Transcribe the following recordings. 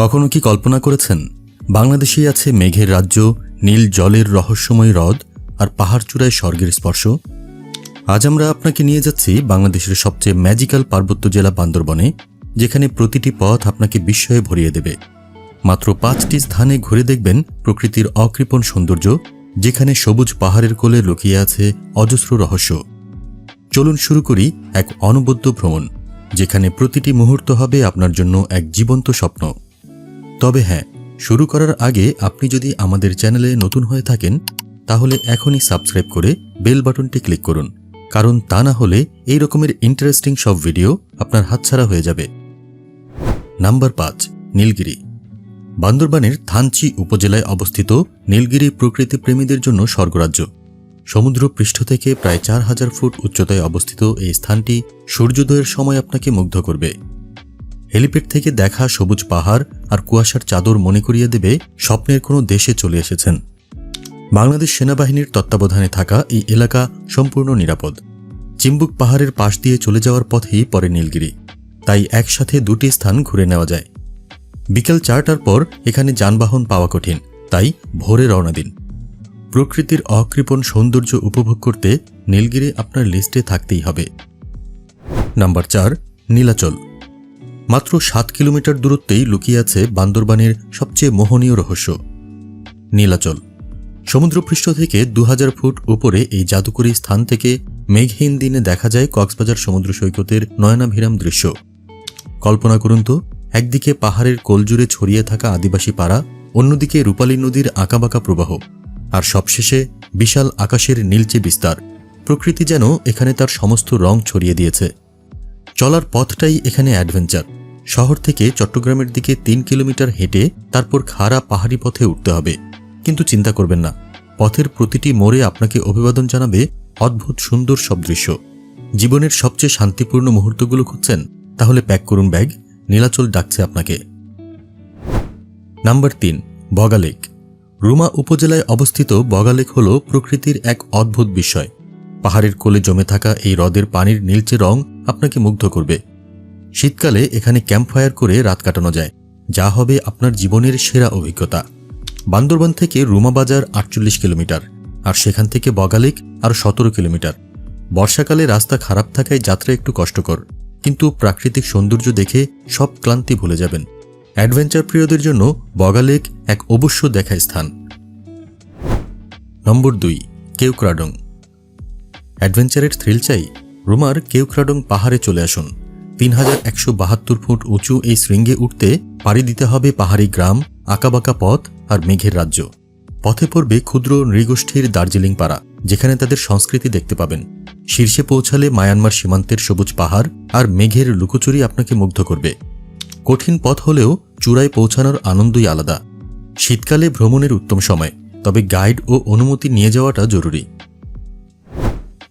কখনো কি কল্পনা করেছেন? বাংলাদেশেই আছে মেঘের রাজ্য, নীল জলের রহস্যময় হ্রদ আর পাহাড় চূড়ায় স্বর্গের স্পর্শ। আজ আমরা আপনাকে নিয়ে যাচ্ছি বাংলাদেশের সবচেয়ে ম্যাজিক্যাল পার্বত্য জেলা বান্দরবনে, যেখানে প্রতিটি পথ আপনাকে বিস্ময়ে ভরিয়ে দেবে। মাত্র পাঁচটি স্থানে ঘুরে দেখবেন প্রকৃতির অকৃপণ সৌন্দর্য, যেখানে সবুজ পাহাড়ের কোলে লুকিয়ে আছে অজস্র রহস্য। চলুন শুরু করি এক অনবদ্য ভ্রমণ, যেখানে প্রতিটি মুহূর্ত হবে আপনার জন্য এক জীবন্ত স্বপ্ন। তবে হ্যাঁ শুরু করার আগে আপনি যদি আমাদের চ্যানেলে নতুন হয়ে থাকেন, তাহলে এখনই সাবস্ক্রাইব করে বেল বাটনটি ক্লিক করুন, কারণ তা না হলে এই রকমের ইন্টারেস্টিং সব ভিডিও আপনার হাতছাড়া হয়ে যাবে। নাম্বার পাঁচ, নীলগিরি। বান্দরবানের থানচি উপজেলায় অবস্থিত নীলগিরি প্রকৃতি প্রেমীদের জন্য স্বর্গরাজ্য। সমুদ্র পৃষ্ঠ থেকে প্রায় চার হাজার ফুট উচ্চতায় অবস্থিত এই স্থানটি সূর্যোদয়ের সময় আপনাকে মুগ্ধ করবে। হেলিপ্যাড থেকে দেখা সবুজ পাহাড় আর কুয়াশার চাদর মনে করিয়ে দেবে স্বপ্নের কোনো দেশে চলে এসেছেন। বাংলাদেশ সেনাবাহিনীর তত্ত্বাবধানে থাকা এই এলাকা সম্পূর্ণ নিরাপদ। চিম্বুক পাহাড়ের পাশ দিয়ে চলে যাওয়ার পথেই পরে নীলগিরি। তাই একসাথে দুটি স্থান ঘুরে নেওয়া যায়। বিকেল চারটার পর এখানে যানবাহন পাওয়া কঠিন, তাই ভোরে রওনা দিন। প্রকৃতির অকৃপণ সৌন্দর্য উপভোগ করতে নীলগিরি আপনার লিস্টে থাকতেই হবে। নাম্বার চার, নীলাচল। মাত্র সাত কিলোমিটার দূরত্বেই লুকিয়ে আছে বান্দরবানের সবচেয়ে মোহনীয় রহস্য। নীলাচল। সমুদ্রপৃষ্ঠ থেকে দু হাজার ফুট উপরে এই জাদুকরী স্থান থেকে মেঘহীন দিনে দেখা যায় কক্সবাজার সমুদ্র সৈকতের নয়নাভিরাম দৃশ্য। কল্পনা করুন তো, একদিকে পাহাড়ের কোলজুড়ে ছড়িয়ে থাকা আদিবাসী পাড়া, অন্যদিকে রূপালী নদীর আঁকাবাঁকা প্রবাহ, আর সবশেষে বিশাল আকাশের নীলচে বিস্তার। প্রকৃতি যেন এখানে তার সমস্ত রং ছড়িয়ে দিয়েছে। চলার পথটাই এখানে অ্যাডভেঞ্চার। শহর থেকে চট্টগ্রামের দিকে তিন কিলোমিটার হেঁটে তারপর খাড়া পাহাড়ি পথে উঠতে হবে। কিন্তু চিন্তা করবেন না। পথের প্রতিটি মোড়ে আপনাকে অভিবাদন জানাবে অদ্ভুত সুন্দর সব দৃশ্য। জীবনের সবচেয়ে শান্তিপূর্ণ মুহূর্তগুলো খুঁজছেন? তাহলে প্যাক করুন ব্যাগ, নীলাচল ডাকছে আপনাকে। নাম্বার তিন বগালেক রুমা উপজেলায় অবস্থিত বগালেক হল প্রকৃতির এক অদ্ভুত বিষয়। পাহাড়ের কোলে জমে থাকা এই হ্রদের পানির নীলচে রং আপনাকে মুগ্ধ করবে। শীতকালে এখানে ক্যাম্প ফায়ার করে রাত কাটানো যায়। যা হবে আপনার জীবনের সেরা অভিজ্ঞতা। বান্দরবান থেকে রুমা বাজার আটচল্লিশ কিলোমিটার আর সেখান থেকে বগালেক আর সতেরো কিলোমিটার। বর্ষাকালে রাস্তা খারাপ থাকায় যাত্রা একটু কষ্টকর, কিন্তু প্রাকৃতিক সৌন্দর্য দেখে সব ক্লান্তি ভুলে যাবেন। অ্যাডভেঞ্চার প্রিয়দের জন্য বগালেক এক অবশ্য দেখা স্থান। নম্বর দুই, কেউক্রাডং। অ্যাডভেঞ্চারের থ্রিল চাই রুমার কেউক্রাডং পাহাড়ে চলে আসুন। তিন হাজার একশো বাহাত্তর ফুট উঁচু এই শৃঙ্গে উঠতে পাড়ি দিতে হবে পাহাড়ি গ্রাম, আঁকাবাঁকা পথ আর মেঘের রাজ্য। পথে পড়বে ক্ষুদ্র নৃগোষ্ঠীর দার্জিলিং পাড়া, যেখানে তাদের সংস্কৃতি দেখতে পাবেন। শীর্ষে পৌঁছালে মায়ানমার সীমান্তের সবুজ পাহাড় আর মেঘের লুকোচুরি আপনাকে মুগ্ধ করবে। কঠিন পথ হলেও চূড়ায় পৌঁছানোর আনন্দই আলাদা। শীতকালে ভ্রমণের উত্তম সময়, তবে গাইড ও অনুমতি নিয়ে যাওয়াটা জরুরি।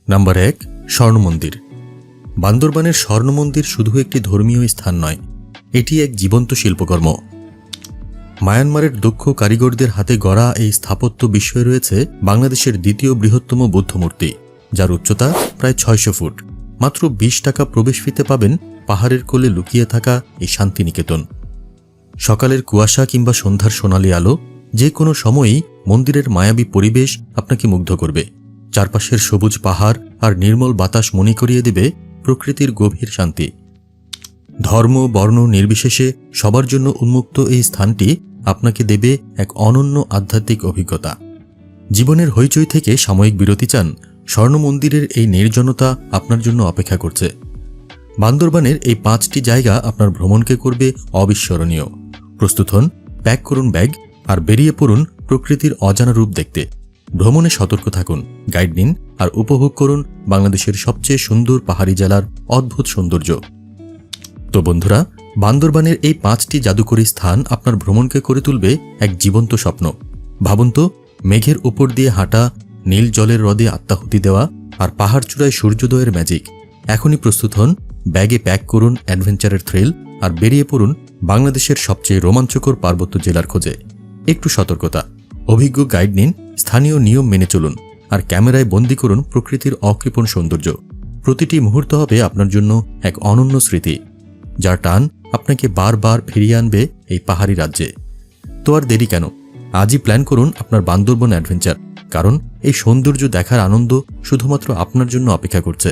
নাম্বার এক স্বর্ণ মন্দির বান্দরবানের স্বর্ণ মন্দির শুধু একটি ধর্মীয় স্থান নয়, এটি এক জীবন্ত শিল্পকর্ম। মায়ানমারের দক্ষ কারিগরদের হাতে গড়া এই স্থাপত্য বিষয়ে রয়েছে বাংলাদেশের দ্বিতীয় বৃহত্তম বুদ্ধমূর্তি যার উচ্চতা প্রায় ছয়শো ফুট। মাত্র বিশ টাকা প্রবেশ ফিতে পাবেন পাহাড়ের কোলে লুকিয়ে থাকা এই শান্তিনিকেতন। সকালের কুয়াশা কিংবা সন্ধ্যার সোনালি আলো যে কোনো সময়ই মন্দিরের মায়াবী পরিবেশ আপনাকে মুগ্ধ করবে। চারপাশের সবুজ পাহাড় আর নির্মল বাতাস মনে করিয়ে দেবে প্রকৃতির গভীর শান্তি। ধর্ম, বর্ণ নির্বিশেষে সবার জন্য উন্মুক্ত এই স্থানটি আপনাকে দেবে এক অনন্য আধ্যাত্মিক অভিজ্ঞতা। জীবনের হইচই থেকে সাময়িক বিরতি চান, স্বর্ণ মন্দিরের এই নির্জনতা আপনার জন্য অপেক্ষা করছে। বান্দরবানের এই পাঁচটি জায়গা আপনার ভ্রমণকে করবে অবিস্মরণীয়। প্রস্তুত হন, প্যাক করুন ব্যাগ আর বেরিয়ে পড়ুন প্রকৃতির অজানা রূপ দেখতে। ভ্রমণে সতর্ক থাকুন, গাইড নিন আর উপভোগ করুন বাংলাদেশের সবচেয়ে সুন্দর পাহাড়ি জেলার অদ্ভুত সৌন্দর্য। তো বন্ধুরা, বান্দরবানের এই পাঁচটি জাদুকরী স্থান আপনার ভ্রমণকে করে তুলবে এক জীবন্ত স্বপ্ন। ভাবুন তো, মেঘের উপর দিয়ে হাঁটা, নীল জলের হ্রদে আত্মাহুতি দেওয়া আর পাহাড় চূড়ায় সূর্যোদয়ের ম্যাজিক এখনই প্রস্তুত হন, ব্যাগে প্যাক করুন অ্যাডভেঞ্চারের থ্রিল আর বেরিয়ে পড়ুন বাংলাদেশের সবচেয়ে রোমাঞ্চকর পার্বত্য জেলার খোঁজে। একটু সতর্কতা। অভিজ্ঞ গাইড নিন স্থানীয় নিয়ম মেনে চলুন আর ক্যামেরায় বন্দি করুন প্রকৃতির অকৃপণ সৌন্দর্য। প্রতিটি মুহূর্ত হবে আপনার জন্য এক অনন্য স্মৃতি, যার টান আপনাকে বারবার ফিরিয়ে আনবে এই পাহাড়ি রাজ্যে। তো আর দেরি কেন? আজই প্ল্যান করুন আপনার বান্দরবন অ্যাডভেঞ্চার, কারণ এই সৌন্দর্য দেখার আনন্দ শুধুমাত্র আপনার জন্য অপেক্ষা করছে।